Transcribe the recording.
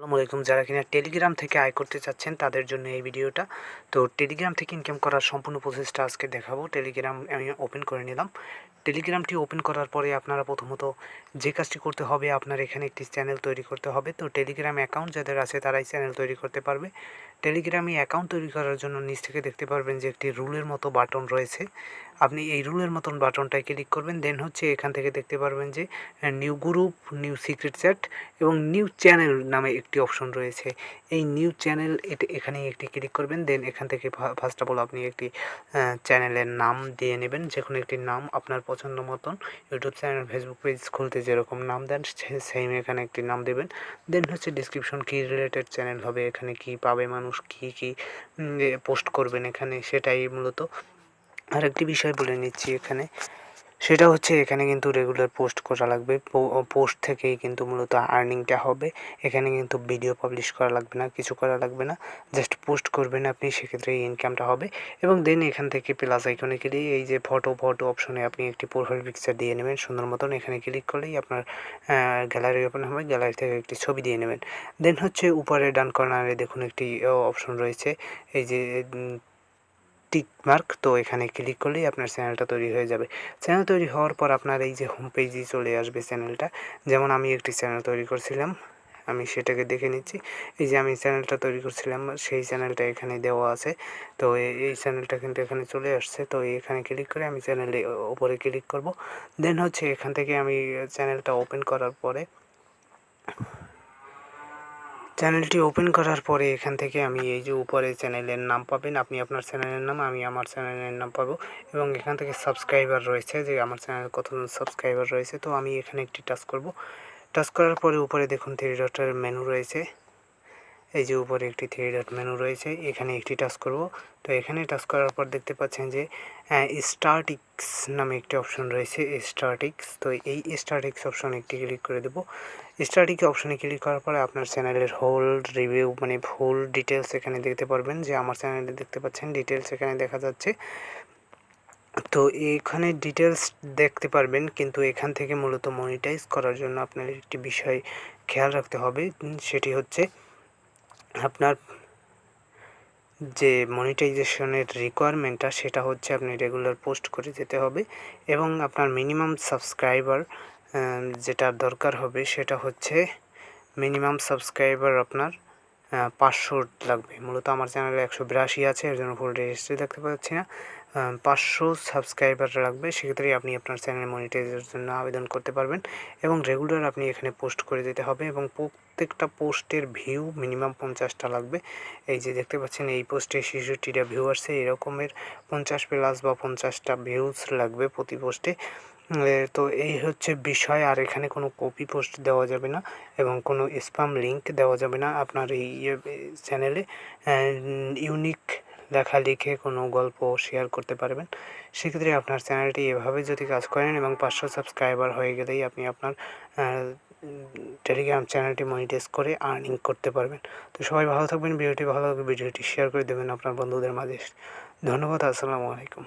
আসসালামু আলাইকুম। যারা কিনা টেলিগ্রাম থেকে আয় করতে চাচ্ছেন, তাদের জন্য এই ভিডিওটা। তো টেলিগ্রাম থেকে ইনকাম করার সম্পূর্ণ প্রসেসটা আজকে দেখাবো। টেলিগ্রাম আমি ওপেন করে নিলাম। টেলিগ্রামটি ওপেন করার পরে আপনারা প্রথমত যে কাজটি করতে হবে, আপনার এখানে একটি চ্যানেল তৈরি করতে হবে। তো টেলিগ্রাম অ্যাকাউন্ট যাদের আছে, তারাই চ্যানেল তৈরি করতে পারবে। টেলিগ্রামে অ্যাকাউন্ট তৈরি করার জন্য নিচ থেকে দেখতে পারবেন যে একটি রুলের মতো বাটন রয়েছে। আপনি এই রুলের মতন বাটনটায় ক্লিক করবেন। দেন হচ্ছে এখান থেকে দেখতে পারবেন যে new group new secret chat এবং নিউ চ্যানেল নামে একটি অপশন রয়েছে। এই নিউ চ্যানেল এটি এখানে একটি ক্লিক করবেন দেন এখান থেকে ফার্স্ট অফ অল আপনি একটি চ্যানেলের নাম দিয়ে নেবেন যে কোনো একটি নাম আপনার পছন্দ মতন। ইউটিউব চ্যানেল ফেসবুক পেজ খুলতে যেরকম নাম দেন সেম এখানে একটি নাম দেবেন। দেন হচ্ছে ডিসক্রিপশন কী রিলেটেড চ্যানেল হবে, এখানে কি পাবে মানুষ, কী কী পোস্ট করবেন এখানে, সেটাই মূলত। আরেকটি বিষয় বলে নিচ্ছি এখানে। সেটা হচ্ছে এখানে কিন্তু রেগুলার পোস্ট করা লাগবে। পোস্ট থেকেই কিন্তু মূলত আর্নিংটা হবে। এখানে কিন্তু ভিডিও পাবলিশ করা লাগবে না, কিছু করা লাগবে না। জাস্ট পোস্ট করবেন আপনি, সেক্ষেত্রে এই ইনকামটা হবে। এবং দেন এখান থেকে প্লাস আইকনে ক্লিক এই যে ফটো ফটো অপশনে আপনি একটি প্রোফাইল পিকচার দিয়ে নেবেন, সুন্দর মতন। এখানে ক্লিক করলেই আপনার গ্যালারি ওপেন হবে গ্যালারি থেকে একটি ছবি দিয়ে নেবেন। দেন হচ্ছে উপরে ডান কর্নারে দেখুন একটি অপশন রয়েছে। এই যে টিক মার্ক, তো এখানে ক্লিক করলেই আপনার চ্যানেলটা তৈরি হয়ে যাবে। চ্যানেল তৈরি হওয়ার পর আপনার এই যে হোম পেজে চলে আসবে চ্যানেলটা। যেমন আমি একটি চ্যানেল তৈরি করছিলাম, আমি সেটাকে দেখে নিচ্ছি। এই যে আমি চ্যানেলটা তৈরি করছিলাম, সেই চ্যানেলটা এখানে দেওয়া আছে। তো এই চ্যানেলটা কিন্তু এখানে চলে আসছে। তো এখানে ক্লিক করে আমি চ্যানেলে ওপরে ক্লিক করব। দেন হচ্ছে এখান থেকে আমি চ্যানেলটা ওপেন করার পরে চ্যানেলটি ওপেন করার পরে এখান থেকে আমি এই যে উপরে চ্যানেলের নাম পাবেন, আপনি আপনার চ্যানেলের নাম, আমি আমার চ্যানেলের নাম পাবো এবং এখান থেকে সাবস্ক্রাইবার রয়েছে, যে আমার চ্যানেলে কতজন সাবস্ক্রাইবার রয়েছে, তো আমি এখানে একটি টাচ করব। টাচ করার পরে উপরে দেখুন থ্রি ডটের মেনু রয়েছে। এই যে উপরে একটি থ্রি ডট মেনু রয়েছে, এখানে একটি টাচ করব। তো এখানে টাচ করার পর দেখতে পাচ্ছেন যে স্টার্টিক্স নামে একটি অপশন রয়েছে স্টার্টিক্স তো এই স্টার্টিক্স অপশন একটি ক্লিক করে দেবো। স্টার্টিক্স অপশনে ক্লিক করার পরে আপনার চ্যানেলের হোল রিভিউ মানে হোল ডিটেলস এখানে দেখতে পারবেন যে, আমার চ্যানেলে দেখতে পাচ্ছেন ডিটেলস এখানে দেখা যাচ্ছে। তো এখানে ডিটেলস দেখতে পারবেন, কিন্তু এখান থেকে মূলত মনিটাইজ করার জন্য আপনার একটি বিষয় খেয়াল রাখতে হবে। সেটি হচ্ছে আপনার যে মনিটাইজেশনের রিকোয়ারমেন্টটা সেটা হচ্ছে আপনি রেগুলার পোস্ট করে যেতে হবে এবং আপনার মিনিমাম সাবস্ক্রাইবার যেটা দরকার হবে, সেটা হচ্ছে মিনিমাম সাবস্ক্রাইবার আপনার পাঁচশো লাগবে। মূলত আমার চ্যানেলে একশো বিরাশি আছে, এর জন্য ফুল রেজিস্ট্রি দেখতে পাচ্ছি না। পাঁচশো সাবস্ক্রাইবার লাগবে সেক্ষেত্রে আপনি আপনার চ্যানেল মনিটাইজের জন্য আবেদন করতে পারবেন এবং রেগুলার আপনি এখানে পোস্ট করে যেতে হবে এবং প্রত্যেকটা পোস্টের ভিউ মিনিমাম পঞ্চাশটা লাগবে। এই যে দেখতে পাচ্ছেন, এই পোস্টে শিশুটিরা ভিউ আসছে এরকমের পঞ্চাশ প্লাস বা পঞ্চাশটা ভিউজ লাগবে প্রতি পোস্টে তো এই হচ্ছে বিষয়, আর এখানে কোনো কপি পোস্ট দেওয়া যাবে না এবং কোনো স্পাম লিঙ্ক দেওয়া যাবে না। আপনার এই চ্যানেলে ইউনিক লেখা লিখে কোনো গল্প শেয়ার করতে পারবেন। সেক্ষেত্রে আপনার চ্যানেলটি এভাবে যদি কাজ করেন এবং পাঁচশো সাবস্ক্রাইবার হয়ে গেলেই আপনি আপনার টেলিগ্রাম চ্যানেলটি মনিটাইজ করে আর্নিং করতে পারবেন। তো সবাই ভালো থাকবেন, ভিডিওটি ভালো লাগবে ভিডিওটি শেয়ার করে দেবেন আপনার বন্ধুদের মাঝে। ধন্যবাদ, আসসালামু আলাইকুম।